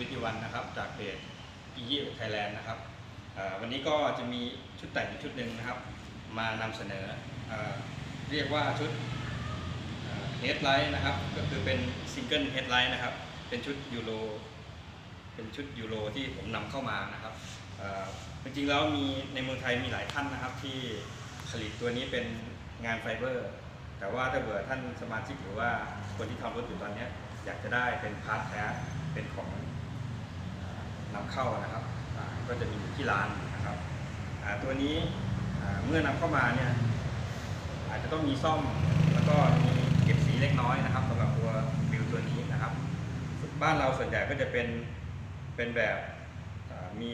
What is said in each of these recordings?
วิทยวันนะครับ จากเพจอียี่ไทยแลนด์นะครับวันนี้ก็จะมีชุดแต่งชุดหนึ่งนะครับ มานำเสนอเอเรียกว่าชุดเฮดไลท์นะครับ ก็คือเป็นซิงเกิลเฮดไลท์นะครับ เป็นชุดยูโรเป็นชุดยูโรที่ผมนำเข้ามานะครับจริงๆแล้วมีในเมืองไทยมีหลายท่านนะครับ ที่ผลิตตัวนี้เป็นงานไฟเบอร์ แต่ว่าถ้าเบื่อท่านสมาชิกหรือว่าคนที่ทำรถอยู่ตอนนี้อยากจะได้เป็นพาร์ทแท้เป็นของ นำเข้านะครับก็จะมีอยู่ที่ร้านนะครับตัวนี้เมื่อนำเข้ามาเนี่ยอาจจะต้องมีซ่อมแล้วก็มีเก็บสีเล็กน้อยนะครับสำหรับตัวบิวตัวนี้นะครับ บ้านเราส่วนใหญ่ก็จะเป็นเป็นแบบมี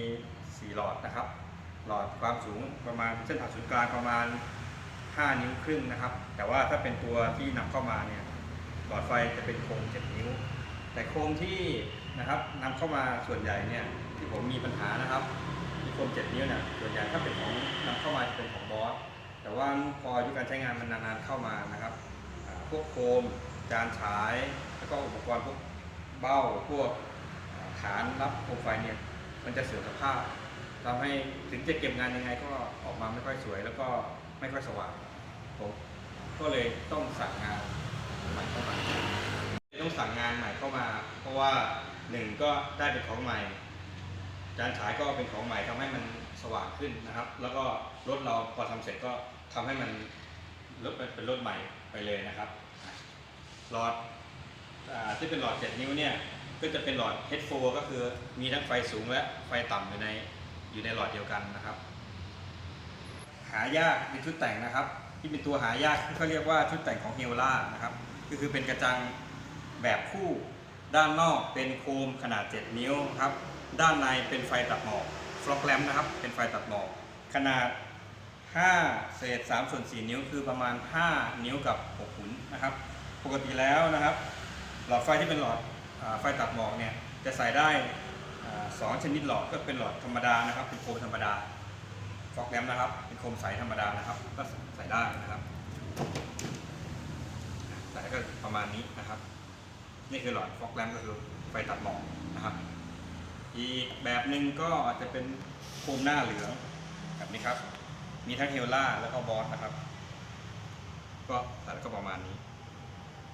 สีหลอดนะครับ หลอดความสูงประมาณเส้นผ่าศูนย์กลางประมาณ 5 นิ้วครึ่งนะครับ แต่ว่าถ้าเป็นตัวที่นำเข้ามาเนี่ยหลอดไฟจะเป็นโครง7นิ้ว แต่โครงที่ นะครับนำเข้ามาส่วนใหญ่เนี่ยที่ผมมีปัญหานะครับที่โครง7นิ้วเนี่ยส่วนใหญ่ถ้าเป็นของนำเข้ามาจะเป็นของบอสแต่ว่าพออายุการใช้งานมันนานๆเข้ามานะครับพวกโคมจานฉาย แล้วก็อุปกรณ์พวกเบ้าพวกฐานรับโคมไฟเนี่ยมันจะเสื่อมสภาพทำให้ถึงจะเก็บงานยังไงก็ออกมาไม่ค่อยสวย แล้วก็ไม่ค่อยสว่างผมก็เลยต้องสั่งงานใหม่เข้ามาต้องสั่งงานใหม่เข้ามา เพราะว่า หนึ่งก็ได้เป็นของใหม่จานฉายก็เป็นของใหม่ทำให้มันสว่างขึ้นนะครับ แล้วก็รถเราพอทำเสร็จก็ทำให้มันรถเป็นรถใหม่ไปเลยนะครับ หลอดอที่เป็นหลอด 7 นิ้วเนี่ยก็จะเป็นหลอด H4 ก็คือมีทั้งไฟสูงและไฟต่ำอยู่ในอยู่ในหลอดเดียวกันนะครับ หายากในชุดแต่งนะครับ ที่เป็นตัวหายากเขาเรียกว่าชุดแต่งของเฮลล่านะครับ ก็คือเป็นกระจังแบบคู่ ด้านนอกเป็นโคมขนาด 7 นิ้วครับ ด้านในเป็นไฟตัดหมอกฟล็อกแลมนะครับ เป็นไฟตัดหมอกขนาด 5 เศษ3ส่วน4นิ้วคือประมาณ 5 นิ้วกับ6หุนนะครับ ปกติแล้วนะครับ หลอดไฟที่เป็นหลอดไฟตัดหมอกเนี่ยจะใส่ได้สองชนิดหลอดก็เป็นหลอดธรรมดานะครับ เป็นโคมธรรมดาฟอกแรมนะครับ เป็นโคมใสธรรมดานะครับ ก็ใส่ได้นะครับใส่ก็ประมาณนี้นะครับ นี่คือหลอดฟอกแรมก็คือไฟตัดหมอกนะครับ อีกแบบหนึ่งก็อาจจะเป็นโคมหน้าเหลืองแบบนี้ครับ มีทั้งเฮลล่าแล้วก็บอสนะครับ ก็ใส่ก็ประมาณนี้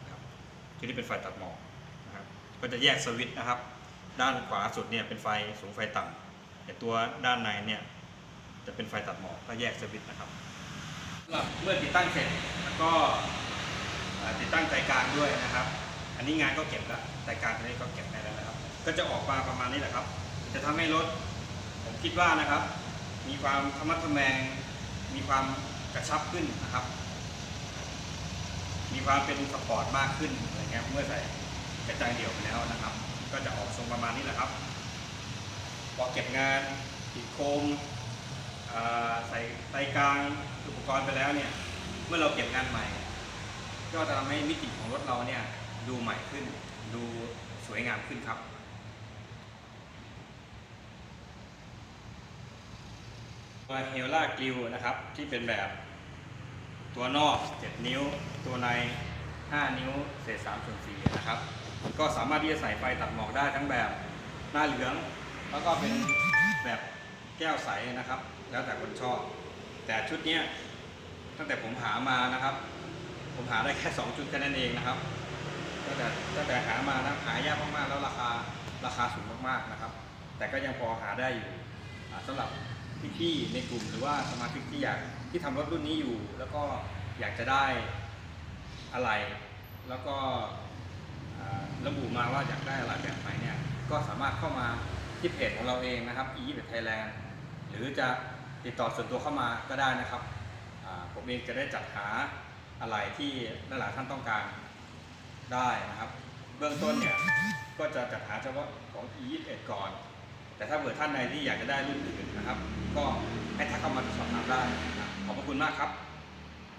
นะครับที่นี่เป็นไฟตัดหมอกนะครับ ก็จะแยกสวิตช์นะครับ ด้านขวาสุดเนี่ยเป็นไฟสูงไฟต่ำแต่ตัวด้านในเนี่ยจะเป็นไฟตัดหมอกก็แยกสวิตช์นะครับสำหรับเมื่อติดตั้งเสร็จแล้วก็ติดตั้งใจกลางด้วยนะครับ อันนี้งานก็เก็บแล้วใจกางตัวนี้ก็เก็บได้แล้วนะครับ ก็จะออกมาประมาณนี้แหละครับ จะทำให้รถผมคิดว่านะครับ มีความธรรมะทแมง มีความกระชับขึ้นนะครับ มีความเป็นสปอร์ตมากขึ้นอะไรเงี้ยเมื่อใส่กระจังเดี่ยวไปแล้วนะครับ ก็จะออกทรงประมาณนี้แหละครับพอเก็บงานติดโคมใส่ไตกลางอุปกรณ์ไปแล้วเนี่ย เมื่อเราเก็บงานใหม่ ก็จะทำให้มิติของรถเราเนี่ย ดูใหม่ขึ้น ดูสวยงามขึ้นครับตัวเฮลล่ากริวนะครับที่เป็นแบบ ตัวนอก 7 นิ้ว ตัวใน 5 นิ้ว เศษ3ส่วน4นะครับ ก็สามารถที่จะใส่ไฟตัดหมอกได้ทั้งแบบหน้าเหลือง แล้วก็เป็นแบบแก้วใสนะครับ แล้วแต่คนชอบ แต่ชุดนี้ตั้งแต่ผมหามานะครับ ผมหาได้แค่ 2 ชุดแค่นั้นเองนะครับ ตั้งแต่ตั้งแต่หามานะหายากมากๆแล้วราคาราคาสูงมากๆนะครับ แต่ก็ยังพอหาได้อยู่อ่าสำหรับพี่ๆในกลุ่มหรือว่าสมาชิกที่อยากที่ทำรถรุ่นนี้อยู่ แล้วก็อยากจะได้อะไร แล้วก็ระบุมาว่าอยากได้อะไรแบบไหนเนี่ยก็สามารถเข้ามาที่เพจของเราเองนะครับ e 2 1 Thailand หรือจะติดต่อส่วนตัวเข้ามาก็ได้นะครับ ผมเองจะได้จัดหาอะไรที่หลายๆท่านต้องการ ได้นะครับ เบื้องต้นเนี่ยก็จะจัดหาเฉพาะของ e 2 1 ก่อน แต่ถ้าเผื่อท่านใดที่อยากจะได้รุ่นอื่นนะครับ ก็ให้ทักเข้ามาสอบถามได้นะขอบพระคุณมากครับ